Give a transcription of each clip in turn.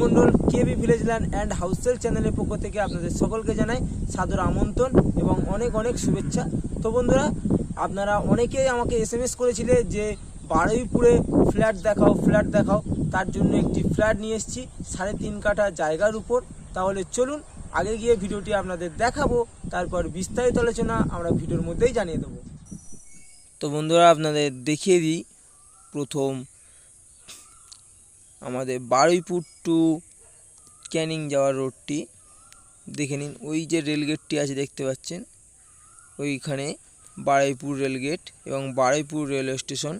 Mondal, KB village land and হাউসেল চ্যানেলের পক্ষ থেকে আপনাদের সকলকে জানাই সাদর আমন্ত্রণ এবং অনেক অনেক শুভেচ্ছা। তো বন্ধুরা, আপনারা অনেকেই আমাকে এস এম এস করেছিলে যে বারুইপুরে ফ্ল্যাট দেখাও ফ্ল্যাট দেখাও। তার জন্য একটি ফ্ল্যাট নিয়ে এসেছি, সাড়ে তিন কাঠা জায়গার উপর। তাহলে চলুন, আগে গিয়ে ভিডিওটি আপনাদের দেখাবো, তারপর বিস্তারিত আলোচনা আমরা ভিডিওর মধ্যেই জানিয়ে দেবো। তো বন্ধুরা, আপনাদের দেখিয়ে দিই। প্রথম আমাদের বারুইপুর টু ক্যানিং যাওয়ার রোডটি দেখে নিন, ওই যে রেলগেটটি আছে, দেখতে পাচ্ছেন? ওইখানে বারুইপুর রেলগেট এবং বারুইপুর রেলওয়ে স্টেশন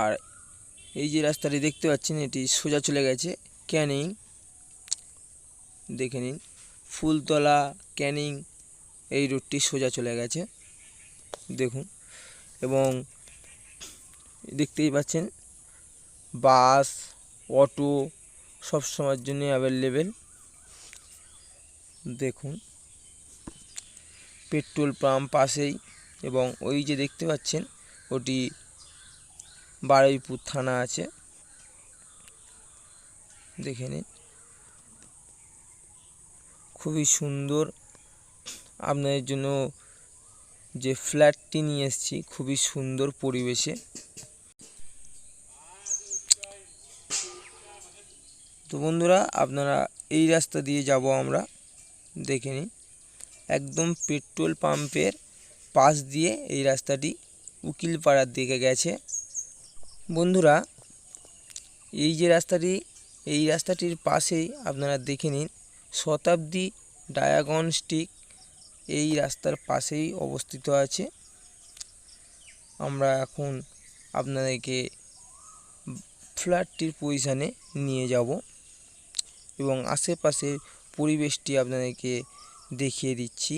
আর এই যে রাস্তাটি দেখতে পাচ্ছেন, এটি সোজা চলে গেছে, ক্যানিং। দেখে নিন, ফুলতলা ক্যানিং, এই রুটটি সোজা চলে গেছে। দেখুন, এবং দেখতেই পাচ্ছেন বাস, অটো সব সময়ের জন্য অ্যাভেলেবেল দেখুন, পেট্রোল পাম্প পাশেই এবং ওই যে দেখতে পাচ্ছেন, ওটি বারুইপুর থানা আছে। দেখে নিন। খুবই সুন্দর। আপনাদের জন্য যে ফ্ল্যাটটি নিয়ে এসেছি, খুবই সুন্দর পরিবেশে। তো বন্ধুরা, আপনারা এই রাস্তা দিয়ে যাব আমরা। দেখে নিন। একদম পেট্রোল পাম্পের পাশ দিয়ে এই রাস্তাটি উকিলপাড়ার দিকে গেছে। বন্ধুরা, এই যে রাস্তাটি, এই রাস্তাটির পাশেই আপনারা দেখে নিন শতাব্দী ডায়াগনস্টিক এই রাস্তার পাশেই অবস্থিত আছে। আমরা এখন আপনাদেরকে ফ্ল্যাটটির পজিশানে নিয়ে যাব। এবং আশেপাশের পরিবেশটি আপনাদেরকে দেখিয়ে দিচ্ছি।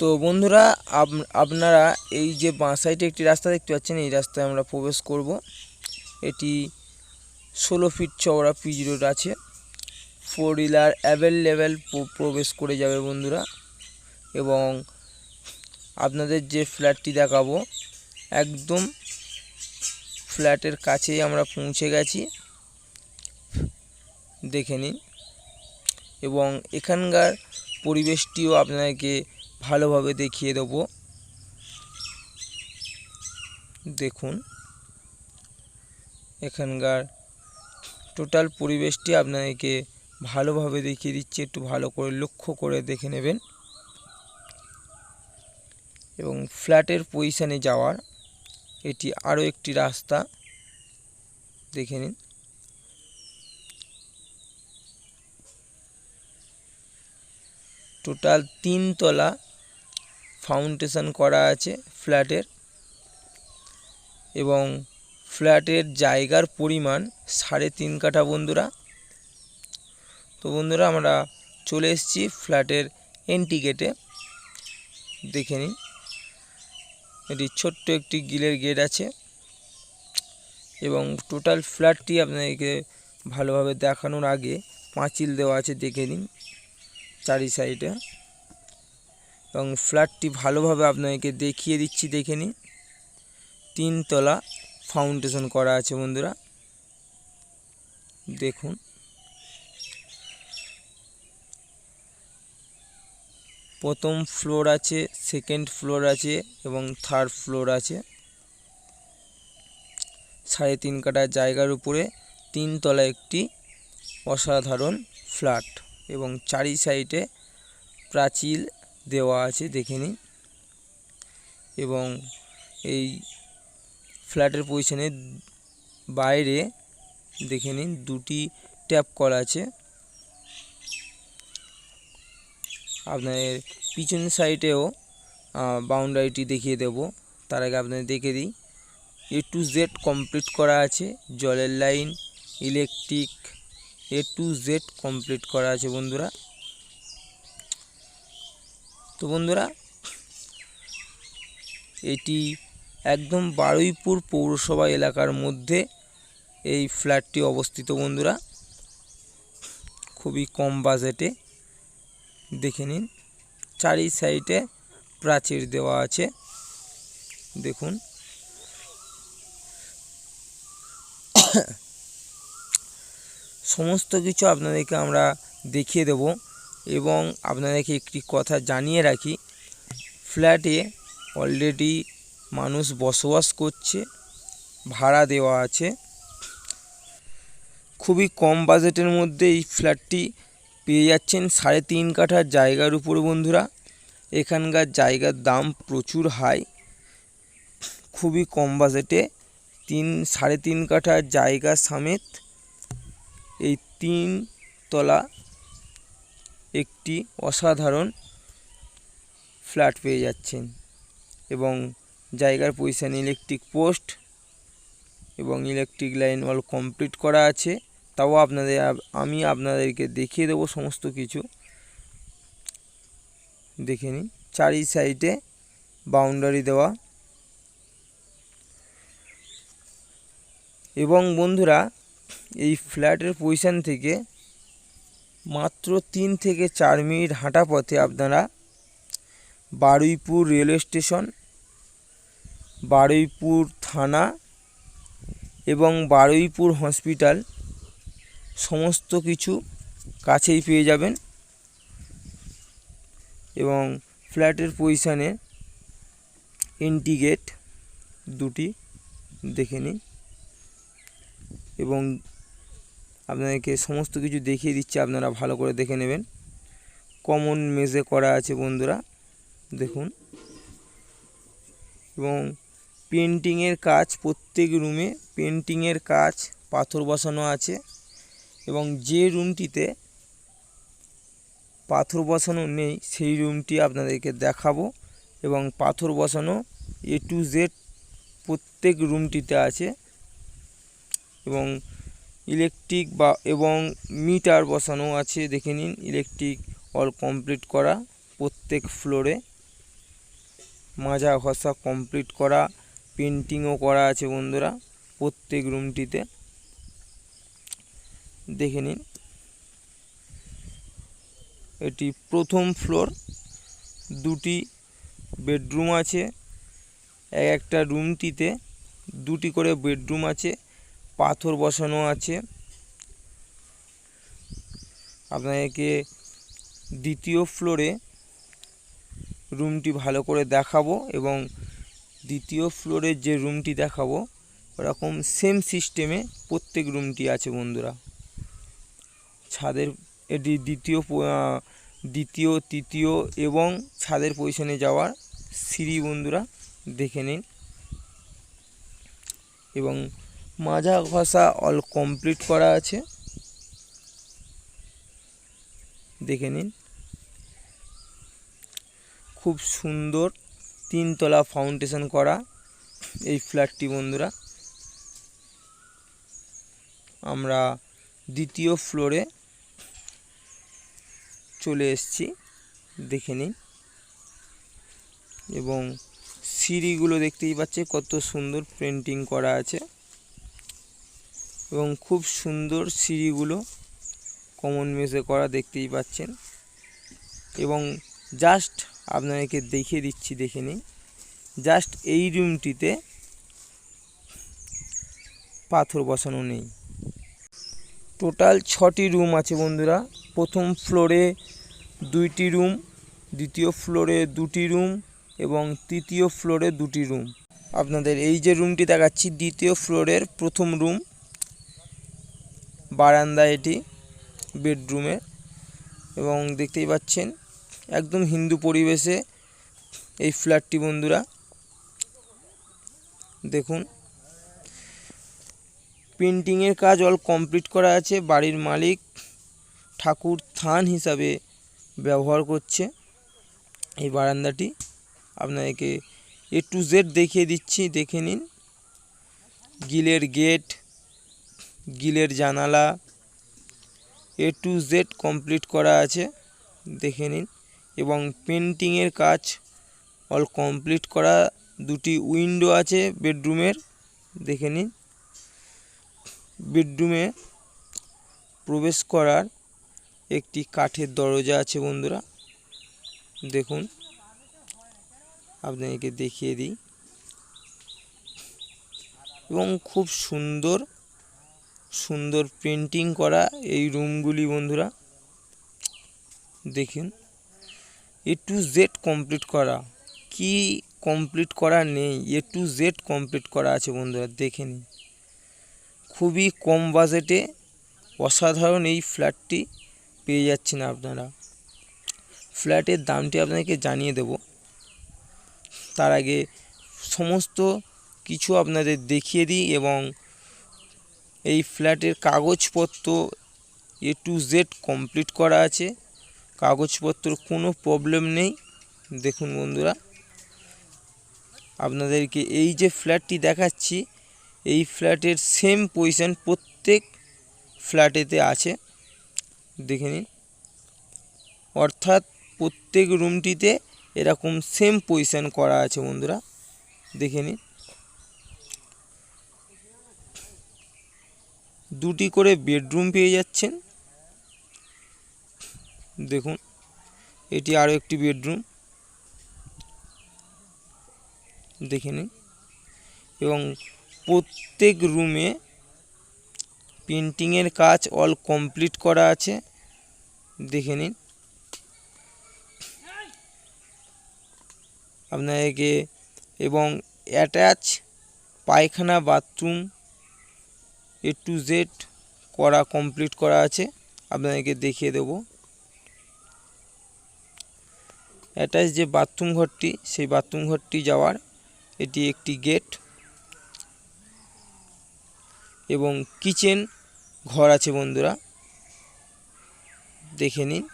তো বন্ধুরা, আপ- আপনারা এই যে বাঁ সাইডে একটি রাস্তা দেখতে পাচ্ছেন, এই রাস্তায় আমরা প্রবেশ করব। এটি ষোলো ফিট চওড়া পিচ রোড আছে। ফোর হুইলার অ্যাভেলেবেল প্রবেশ করে যাবে বন্ধুরা। এবং আপনাদের যে ফ্ল্যাটটি দেখাবো, একদম ফ্ল্যাটের কাছেই আমরা পৌঁছে গেছি। দেখে নিন। এবং এখানকার পরিবেশটিও আপনাদেরকে ভালোভাবে দেখিয়ে দেবো। দেখুন, এখানকার টোটাল পরিবেশটি আপনাদেরকে ভালোভাবে দেখিয়ে দিচ্ছি, একটু ভালো করে লক্ষ্য করে দেখে নেবেন। এবং ফ্ল্যাটের পজিশানে যাওয়ার, এটি আরও একটি রাস্তা, দেখে নিন। টোটাল তিনতলা ফাউন্ডেশন করা আছে ফ্ল্যাটের এবং ফ্ল্যাটের জায়গার পরিমাণ সাড়ে তিন কাঠা বন্ধুরা। তো বন্ধুরা, আমরা চলে এসেছি ফ্ল্যাটের এন্টি গেটে। দেখে নিন, এটি ছোট্ট একটি গিলের গেট আছে এবং টোটাল ফ্ল্যাটটি আপনাদেরকে ভালোভাবে দেখানোর আগে পাঁচিল দেওয়া আছে, দেখে নিন, চারি সাইডে। এবং ফ্ল্যাটটি ভালোভাবে আপনাদেরকে দেখিয়ে দিচ্ছি, দেখে নিন। তিনতলা ফাউন্ডেশন করা আছে বন্ধুরা। দেখুন। প্রথম ফ্লোর আছে, সেকেন্ড ফ্লোর আছে এবং থার্ড ফ্লোর আছে। সাড়ে তিন কাটা জায়গার উপরে তিনতলা একটি অসাধারণ ফ্ল্যাট এবং চারি সাইডে প্রাচীর দেওয়া আছে, দেখে নিন। এবং এই ফ্ল্যাটের পজিশনে বাইরে দেখে নিন, দুটি ট্যাপ কল আছে। আপনাদের পিছন সাইডেও বাউন্ডারিটি দেখিয়ে দেব। তার আগে আপনাদের দেখে দিই। এ টু জেড কমপ্লিট করা আছে, জলের line electric A to Z complete করা আছে, বন্ধুরা। তো বন্ধুরা, এটি একদম বারুইপুর পৌরসভা এলাকার মধ্যে এই ফ্ল্যাটটি অবস্থিত বন্ধুরা। খুবই কম বাজেটে, দেখে নিন। চারি সাইডে প্রাচীর দেওয়া আছে, দেখুন। সমস্ত কিছু আপনাদেরকে আমরা দেখিয়ে দেব। এবং আপনাদেরকে একটি কথা জানিয়ে রাখি, ফ্ল্যাটে অলরেডি মানুষ বসবাস করছে, ভাড়া দেওয়া আছে। খুবই কম বাজেটের মধ্যে এই ফ্ল্যাটটি পেয়ে যাচ্ছেন সাড়ে তিন কাঠার জায়গার উপর বন্ধুরা। এখানকার জায়গার দাম প্রচুর হাই। খুবই কম বাজেটে তিন, সাড়ে তিন কাঠার জায়গা সমেত এই তিন তলা একটি অসাধারণ ফ্ল্যাট পেয়ে যাচ্ছেন এবং জায়গার পজিশান ইলেকট্রিক পোস্ট এবং ইলেকট্রিক লাইন অল কমপ্লিট করা আছে। তাও আপনাদের আমি আপনাদেরকে দেখিয়ে দেবো সমস্ত কিছু। দেখে নিন, চারি সাইডে বাউন্ডারি দেওয়া। এবং বন্ধুরা, এই ফ্ল্যাটের পজিশান থেকে মাত্র তিন থেকে চার মিনিট হাঁটা পথে আপনারা বারুইপুর রেলওয়ে স্টেশন, বারুইপুর থানা এবং বারুইপুর হসপিটাল সমস্ত কিছু কাছেই পেয়ে যাবেন এবং ফ্ল্যাটের পজিশানে এন্টি গেট দুটি দেখে নিন এবং আপনাদেরকে সমস্ত কিছু দেখিয়ে দিচ্ছি, আপনারা ভালো করে দেখে নেবেন। কমন মেজে করা আছে বন্ধুরা, দেখুন। এবং পেন্টিংয়ের কাজ, প্রত্যেক রুমে পেন্টিংয়ের কাজ, পাথর বসানো আছে। এবং যে রুমটিতে পাথর বসানো নেই, সেই রুমটি আপনাদেরকে দেখাবো। এবং পাথর বসানো এ টু জেড প্রত্যেক রুমটিতে আছে। এবং ইলেকট্রিক বা এবং মিটার বসানো আছে, দেখে নিন। ইলেকট্রিক অল কমপ্লিট করা, প্রত্যেক ফ্লোরে মাজা ঘষা কমপ্লিট করা পেন্টিংও করা আছে বন্ধুরা, প্রত্যেক রুমটিতে দেখে নিন। এটি প্রথম ফ্লোর দুটি বেডরুম আছে। এক একটা রুমটিতে দুটি করে বেডরুম আছে। পাথর বসানো আছে। আপনাদেরকে দ্বিতীয় ফ্লোরে রুমটি ভালো করে দেখাবো এবং দ্বিতীয় ফ্লোরের যে রুমটি দেখাবো, ওরকম সেম সিস্টেমে প্রত্যেক রুমটি আছে বন্ধুরা। ছাদের এটি দ্বিতীয় দ্বিতীয়, তৃতীয় এবং ছাদের পজিশনে যাওয়ার সিঁড়ি বন্ধুরা দেখে নিন। এবং মাজা ঘষা অল কমপ্লিট করা আছে। দেখে নিন। খুব সুন্দর তিনতলা ফাউন্ডেশন করা এই ফ্ল্যাটটি বন্ধুরা। আমরা দ্বিতীয় ফ্লোরে চলে এসেছি, দেখে নিন। এবং সিঁড়িগুলো দেখতেই পাচ্ছে কত সুন্দর পেন্টিং করা আছে। এবং খুব সুন্দর সিঁড়িগুলো কমন মেসে করা দেখতেই পাচ্ছেন। এবং জাস্ট আপনাদেরকে দেখিয়ে দিচ্ছি, দেখে নিন জাস্ট এই রুমটিতে পাথর বসানো নেই। টোটাল ছটি রুম আছে বন্ধুরা। প্রথম ফ্লোরে দুইটি রুম দ্বিতীয় ফ্লোরে দুটি রুম এবং তৃতীয় ফ্লোরে দুটি রুম আপনাদের এই যে রুমটি দেখাচ্ছি, দ্বিতীয় ফ্লোরের প্রথম রুম বারান্দা এটি বেডরুমে এবং দেখতেই পাচ্ছেন একদম হিন্দু পরিবেশে এই ফ্ল্যাটটি বন্ধুরা। দেখুন। পেন্টিংয়ের কাজ অল কমপ্লিট করা আছে, বাড়ির মালিক ঠাকুর থান হিসাবে ব্যবহার করছে এই বারান্দাটি। আপনাদেরকে এ টু জেড দেখিয়ে দিচ্ছি, দেখে নিন। গিলের গেট গিলের জানালা এ টু জেড কমপ্লিট করা আছে, দেখে নিন। এবং পেন্টিংয়ের কাজ অল কমপ্লিট করা, দুটি উইন্ডো আছে বেডরুমের দেখে নিন। বেডরুমে প্রবেশ করার একটি কাঠের দরজা আছে বন্ধুরা, দেখুন। আপনাদেরকে দেখিয়ে দিই। এবং খুব সুন্দর সুন্দর পেন্টিং করা এই রুমগুলি বন্ধুরা। দেখুন। এ টু জেড কমপ্লিট করা। কি কমপ্লিট করা নেই? এ টু জেড কমপ্লিট করা আছে, বন্ধুরা, দেখে নিন। খুবই কম বাজেটে অসাধারণ এই ফ্ল্যাটটি পেয়ে যাচ্ছেন আপনারা। ফ্ল্যাটের দামটি আপনাকে জানিয়ে দেব। তার আগে সমস্ত কিছু আপনাদের দেখিয়ে দিই এবং এই ফ্ল্যাটের কাগজপত্র এ টু জেড কমপ্লিট করা আছে। কাগজপত্র কোনো প্রবলেম নেই। দেখুন বন্ধুরা, আপনাদেরকে এই যে ফ্ল্যাটটি দেখাচ্ছি, এই ফ্ল্যাটের সেম পজিশন প্রত্যেক ফ্ল্যাটেতে আছে। দেখে নিন। অর্থাৎ প্রত্যেক রুমটিতে এরকম সেম পজিশন করা আছে বন্ধুরা। দেখে নিন। দুটি করে বেডরুম পেয়ে যাচ্ছেন। দেখুন, এটি আরও একটি বেডরুম। দেখে নিন। এবং প্রত্যেক রুমে পেন্টিংয়ের কাজ অল কমপ্লিট করা আছে। দেখে নিন। আপনাদেরকে এবং অ্যাটাচ পায়খানা, বাথরুম এ টু জেড করা কমপ্লিট করা আছে, আপনাদেরকে দেখিয়ে দেব। অ্যাটাচ যে বাথরুম ঘরটি, সেই বাথরুম ঘরটি যাওয়ার, এটি একটি গেট এবং কিচেন ঘর আছে বন্ধুরা। দেখে নিন।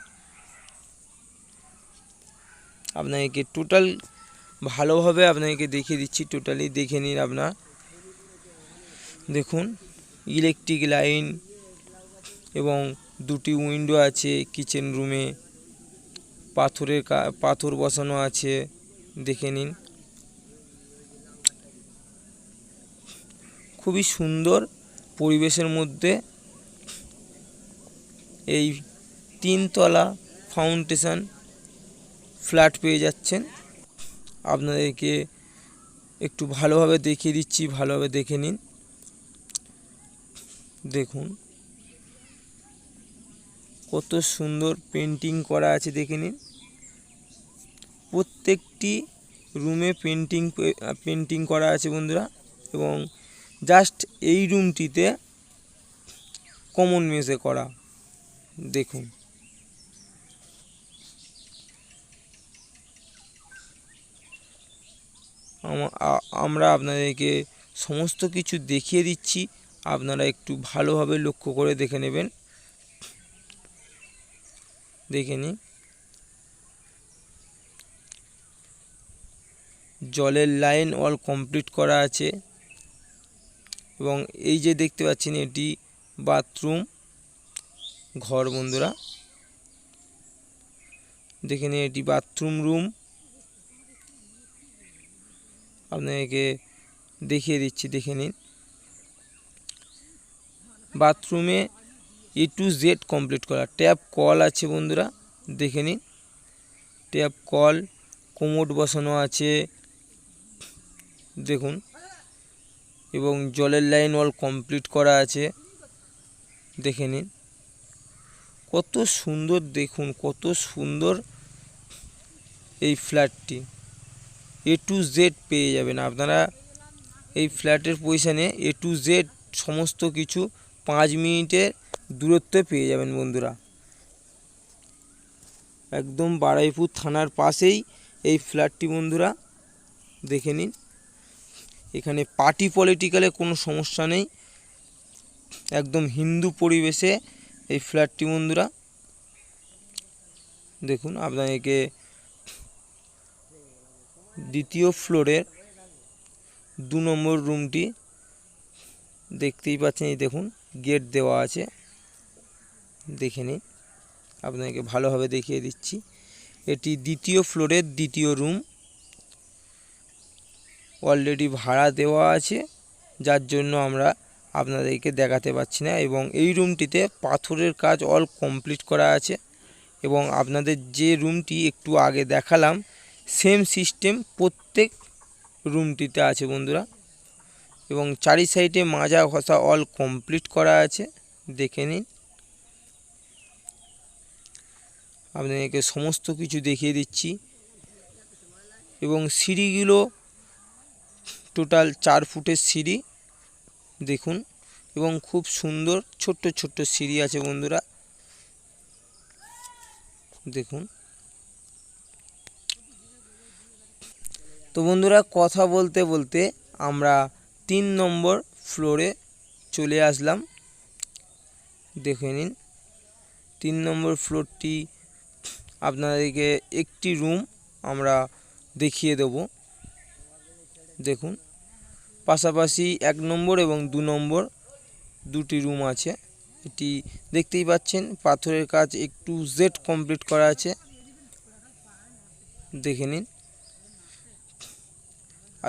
আপনাদেরকে টোটাল ভালোভাবে আপনাদেরকে দেখিয়ে দিচ্ছি টোটালি দেখে নিন আপনার। দেখুন। ইলেকট্রিক লাইন এবং দুটি উইন্ডো আছে কিচেন রুমে পাথরের পাথর বসানো আছে, দেখে নিন। খুবই সুন্দর পরিবেশের মধ্যে এই তিনতলা ফাউন্ডেশন ফ্ল্যাট পেয়ে যাচ্ছেন। আপনাদেরকে একটু ভালোভাবে দেখিয়ে দিচ্ছি, ভালোভাবে দেখে নিন। দেখুন। কত সুন্দর পেন্টিং করা আছে, দেখে নিন। প্রত্যেকটি রুমে পেন্টিং পেন্টিং করা আছে বন্ধুরা। এবং জাস্ট এই রুমটিতে কমন মেসে করা। দেখুন। আমরা আপনাদেরকে সমস্ত কিছু দেখিয়ে দিচ্ছি। আপনারা একটু ভালোভাবে লক্ষ্য করে দেখে নেবেন। দেখে নিন। জলের লাইন অল কমপ্লিট করা আছে এবং এই যে দেখতে পাচ্ছেন এটি বাথরুম, ঘর বন্ধুরা। দেখে নিন এটি বাথরুম রুম। আপনাদেরকে দেখিয়ে দিচ্ছি, দেখে নিন। বাথরুমে এ টু জেড কমপ্লিট করা। ট্যাপ কল আছে বন্ধুরা, দেখে নিন। ট্যাপ কল কোমোড বসানো আছে, দেখুন। এবং জলের লাইন অল কমপ্লিট করা আছে, দেখে নিন। কত সুন্দর, দেখুন, কত সুন্দর এই ফ্ল্যাটটি এ টু জেড পেয়ে যাবেন। আপনারা এই ফ্ল্যাটের পজিশানে এ টু জেড সমস্ত কিছু পাঁচ মিনিটের দূরত্বে পেয়ে যাবেন বন্ধুরা। একদম বারাইপুর থানার পাশেই এই ফ্ল্যাটটি বন্ধুরা, দেখে নিন। এখানে পার্টি পলিটিক্যালে কোনো সমস্যা নেই। একদম হিন্দু পরিবেশে এই ফ্ল্যাটটি বন্ধুরা। দেখুন আপনাকে দ্বিতীয় ফ্লোরের দু নম্বর রুমটি দেখতেই পাচ্ছেন, এই দেখুন। গেট দেওয়া আছে। দেখে নিন। আপনাকে ভালোভাবে দেখিয়ে দিচ্ছি। এটি দ্বিতীয় ফ্লোরের দ্বিতীয় রুম অলরেডি ভাড়া দেওয়া আছে। যার জন্য আমরা আপনাদেরকে দেখাতে পাচ্ছি না এবং এই রুমটিতে পাথরের কাজ অল কমপ্লিট করা আছে এবং আপনাদের যে রুমটি একটু আগে দেখালাম সেম সিস্টেম প্রত্যেক রুমটিতে আছে বন্ধুরা। এবং চারি সাইডে মাজা ঘষা অল কমপ্লিট করা আছে। দেখে নিন। আপনাদেরকে সমস্ত কিছু দেখিয়ে দিচ্ছি। এবং সিঁড়িগুলো টোটাল চার ফুটের সিঁড়ি। দেখুন, এবং খুব সুন্দর ছোট্ট ছোট্ট সিঁড়ি আছে বন্ধুরা। দেখুন। তো বন্ধুরা, কথা বলতে বলতে আমরা তিন নম্বর ফ্লোরে চলে আসলাম। দেখে নিন, তিন নম্বর ফ্লোরটি আপনাদেরকে একটি রুম আমরা দেখিয়ে দেব। দেখুন, পাশাপাশি এক নম্বর এবং দু নম্বর দুটি রুম আছে। এটি দেখতেই পাচ্ছেন, পাথরের কাজ একটু জেড কমপ্লিট করা আছে। দেখে নিন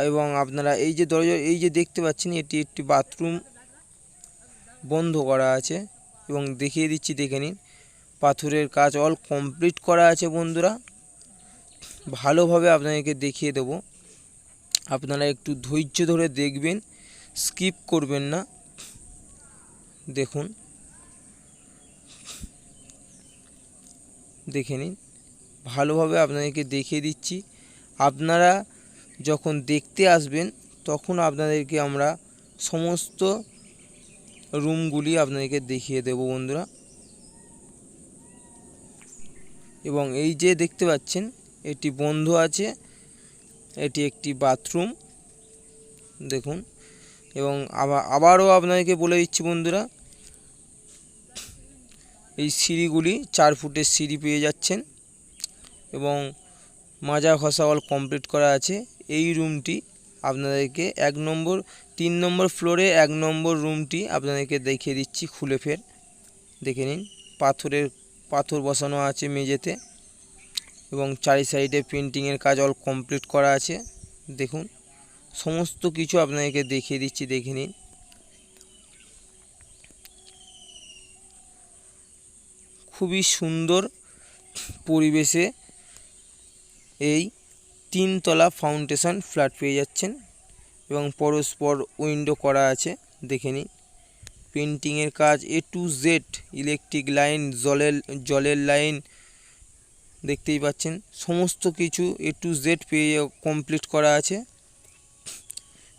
এবং আপনারা এই যে দরজা, এই যে দেখতে পাচ্ছেন, এটি একটি বাথরুম বন্ধ করা আছে এবং দেখিয়ে দিচ্ছি, দেখে নিন। পাথরের কাজ অল কমপ্লিট করা আছে, বন্ধুরা। ভালোভাবে আপনাদেরকে দেখিয়ে দেব। আপনারা একটু ধৈর্য ধরে দেখবেন, স্কিপ করবেন না। দেখুন। দেখে নিন। ভালোভাবে আপনাদেরকে দেখিয়ে দিচ্ছি। আপনারা যখন দেখতে আসবেন, তখন আপনাদেরকে আমরা সমস্ত রুমগুলি আপনাদেরকে দেখিয়ে দেব বন্ধুরা। এবং এই যে দেখতে পাচ্ছেন, এটি বন্ধ আছে, এটি একটি বাথরুম, দেখুন। এবং আবার, আবারও আপনাদেরকে বলে দিচ্ছি বন্ধুরা, এই সিঁড়িগুলি চার ফুটের সিঁড়ি পেয়ে যাচ্ছেন এবং মাজা ঘষা অল কমপ্লিট করা আছে। এই রুমটি আপনাদেরকে এক নম্বর, তিন নম্বর ফ্লোরে এক নম্বর রুমটি আপনাদেরকে দেখিয়ে দিচ্ছি খুলে ফের। দেখে নিন, পাথরের, পাথর বসানো আছে মেঝেতে এবং চারি সাইডে পেন্টিংয়ের কাজ অল কমপ্লিট করা আছে। দেখুন, সমস্ত কিছু আপনাদেরকে দেখিয়ে দিচ্ছি, দেখে নিন। খুবই সুন্দর পরিবেশে এই তিনতলা ফাউন্ডেশন ফ্ল্যাট পেয়ে যাচ্ছেন এবং পরস্পর উইন্ডো করা আছে, দেখে নিন। পেন্টিংয়ের কাজ A to Z electric line, জলের জলের লাইন, দেখতেই পাচ্ছেন। সমস্ত কিছু এ টু জেড পেয়ে কমপ্লিট করা আছে।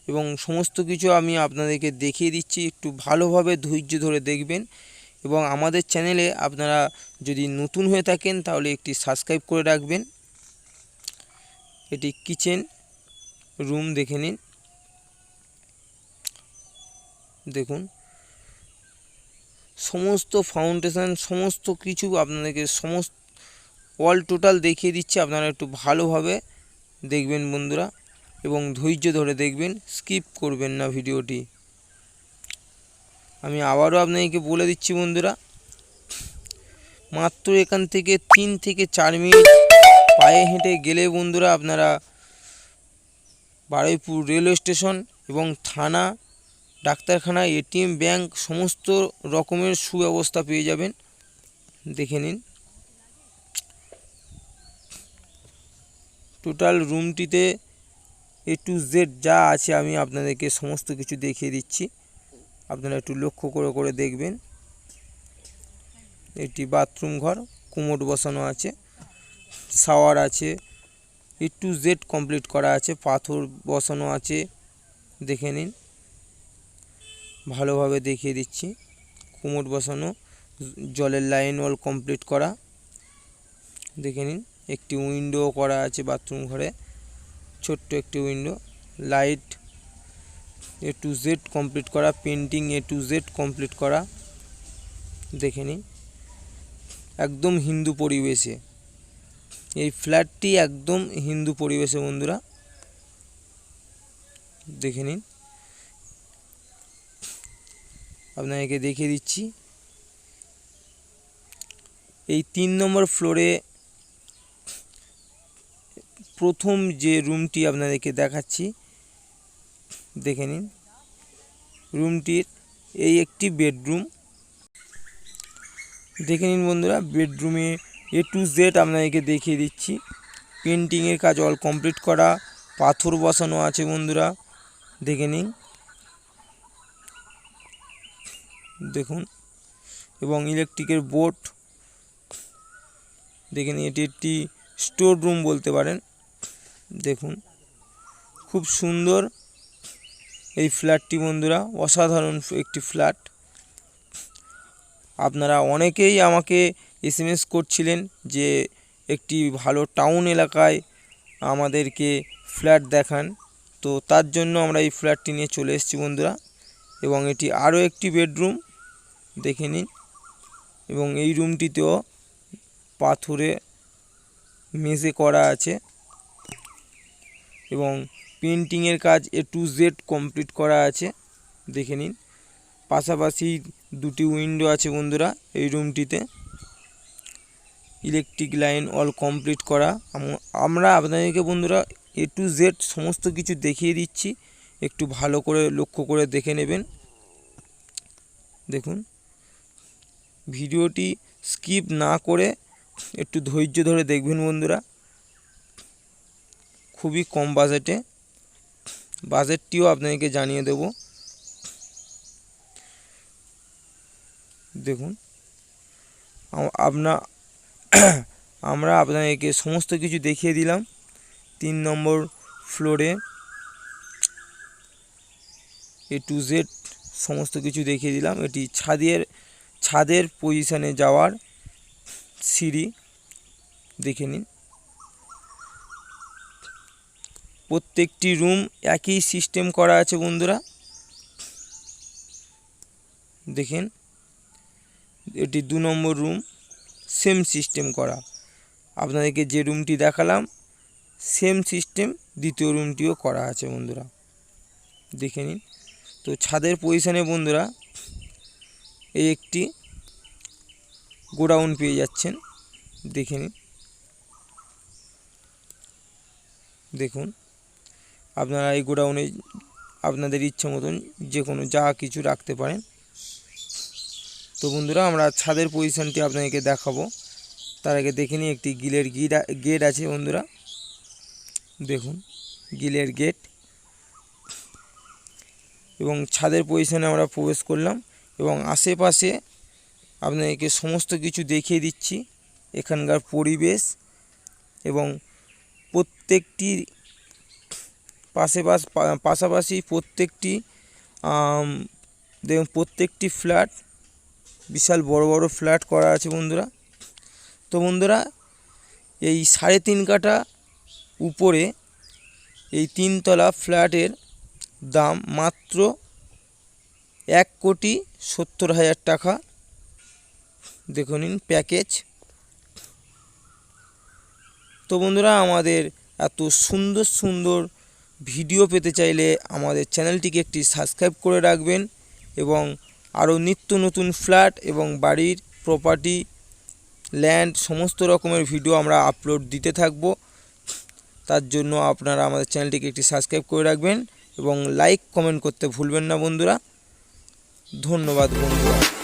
এবং সমস্ত কিছু আমি আপনাদেরকে দেখিয়ে দিচ্ছি, একটু ভালোভাবে ধৈর্য ধরে দেখবেন। এবং আমাদের চ্যানেলে আপনারা যদি নতুন হয়ে থাকেন, তাহলে একটি সাবস্ক্রাইব করে রাখবেন। এটি কিচেন রুম দেখে নিন। দেখুন। সমস্ত ফাউন্ডেশন সমস্ত কিছু আপনাদেরকে সমস্ত অল টোটাল দেখিয়ে দিচ্ছি, আপনারা একটু ভালোভাবে দেখবেন বন্ধুরা, এবং ধৈর্য ধরে দেখবেন, স্কিপ করবেন না ভিডিওটি। আমি আবারও আপনাদেরকে বলে দিচ্ছি বন্ধুরা, মাত্র এখান থেকে তিন থেকে চার মিনিট পায়ে হেঁটে গেলে বন্ধুরা আপনারা বারুইপুর রেলওয়ে স্টেশন এবং থানা, ডাক্তারখানা, এটিএম, ব্যাংক সমস্ত রকমের সুব্যবস্থা পেয়ে যাবেন। দেখে নিন। টোটাল রুমটিতে এ টু জেড যা আছে আমি আপনাদেরকে সমস্ত কিছু দেখিয়ে দিচ্ছি। আপনারা একটু লক্ষ্য করে করে দেখবেন। এটি বাথরুম ঘর, কুমোট বসানো আছে। শাওয়ার আছে এ টু জেড কমপ্লিট করা আছে, পাথর বসানো আছে, দেখে নিন। ভালোভাবে দেখিয়ে দিচ্ছি কুমোট বসানো, জলের লাইন ওয়াল কমপ্লিট করা, দেখে নিন। একটি উইন্ডো করা আছে বাথরুম ঘরে, ছোট্ট একটি window light A to Z complete করা painting A to Z complete করা, দেখে নিন। একদম হিন্দু পরিবেশে। এই ফ্ল্যাটটি একদম হিন্দু পরিবেশে, বন্ধুরা। দেখে নিন। আপনাদেরকে দেখিয়ে দিচ্ছি। এই তিন নম্বর ফ্লোরে প্রথম যে রুমটি আপনাদেরকে দেখাচ্ছি, দেখে নিন। রুমটির এই একটি বেডরুম। দেখে নিন, বন্ধুরা, বেডরুমে এ টু জেড আপনাদেরকে দেখিয়ে দিচ্ছি। পেন্টিংয়ের কাজ অল কমপ্লিট করা। পাথর বসানো আছে বন্ধুরা। দেখে নিন। দেখুন। এবং ইলেকট্রিকের বোর্ড দেখে নিন, এটি একটি স্টোর রুম বলতে পারেন। দেখুন। খুব সুন্দর এই ফ্ল্যাটটি বন্ধুরা। অসাধারণ একটি ফ্ল্যাট আপনারা অনেকেই আমাকে এসএমএস করছিলেন যে একটি ভালো টাউন এলাকায় আমাদেরকে ফ্ল্যাট দেখান। তো তার জন্য আমরা এই ফ্ল্যাটটি নিয়ে চলে এসেছি বন্ধুরা। এবং এটি আরও একটি বেডরুম, দেখে নিন। এবং এই রুমটিতেও পাথরে মেঝে করা আছে। এবং পেন্টিংয়ের কাজ এ টু জেড কমপ্লিট করা আছে, দেখে নিন। পাশাপাশি দুটি উইন্ডো আছে বন্ধুরা এই রুমটিতে। ইলেকট্রিক লাইন অল কমপ্লিট করা। আম- আমরা আপনাদেরকে বন্ধুরা এ টু জেড সমস্ত কিছু দেখিয়ে দিচ্ছি। একটু ভালো করে লক্ষ্য করে দেখে নেবেন। দেখুন। ভিডিওটি স্কিপ না করে একটু ধৈর্য ধরে দেখবেন বন্ধুরা। খুবই কম বাজেটে। বাজেটটিও আপনাদেরকে জানিয়ে দেব। দেখুন। আম- আপনা আমরা আপনাদেরকে সমস্ত কিছু দেখিয়ে দিলাম। তিন নম্বর ফ্লোরে এ টু জেড সমস্ত কিছু দেখিয়ে দিলাম। এটি ছাদের ছাদের পজিশনে যাওয়ার সিঁড়ি। দেখে নিন। প্রত্যেকটি রুম একই সিস্টেম করা আছে বন্ধুরা। দেখেন। এটি দু নম্বর রুম সেম সিস্টেম করা। আপনাদেরকে যে রুমটি দেখালাম সেম সিস্টেম দ্বিতীয় রুমটিও করা আছে বন্ধুরা। দেখে নিন। তো ছাদের পজিশনে বন্ধুরা, এই একটি গোডাউন পেয়ে যাচ্ছেন। দেখে নিন। দেখুন, আপনারা এই গোডাউনে আপনাদের ইচ্ছে মতন যে কোনো যা কিছু রাখতে পারেন। তো বন্ধুরা, আমরা ছাদের পজিশনটি আপনাদেরকে দেখাবো। তার আগে দেখে নিই একটি গিলের গিট গেট আছে বন্ধুরা। দেখুন গিলের গেট। এবং ছাদের পজিশনে আমরা প্রবেশ করলাম এবং আশেপাশে আপনাদেরকে সমস্ত কিছু দেখিয়ে দিচ্ছি। এখানকার পরিবেশ এবং প্রত্যেকটি পাশে পাশ পাশাপাশি প্রত্যেকটি দেখুন, প্রত্যেকটি ফ্ল্যাট বিশাল বড় বড় ফ্ল্যাট করা আছে বন্ধুরা। তো বন্ধুরা, এই সাড়ে তিন কাঠা উপরে এই তিনতলা ফ্ল্যাটের দাম মাত্র এক কোটি সত্তর হাজার টাকা। দেখে নিন প্যাকেজ। তো বন্ধুরা, আমাদের এত সুন্দর সুন্দর ভিডিও পেতে চাইলে আমাদের চ্যানেলটিকে একটি সাবস্ক্রাইব করে রাখবেন এবং আরও নিত্য নতুন ফ্ল্যাট এবং বাড়ির প্রপার্টি ল্যান্ড সমস্ত রকমের ভিডিও আমরা আপলোড দিতে থাকব। তার জন্য আপনারা আমাদের চ্যানেলটিকে একটি সাবস্ক্রাইব করে রাখবেন এবং লাইক কমেন্ট করতে ভুলবেন না বন্ধুরা। ধন্যবাদ বন্ধুরা।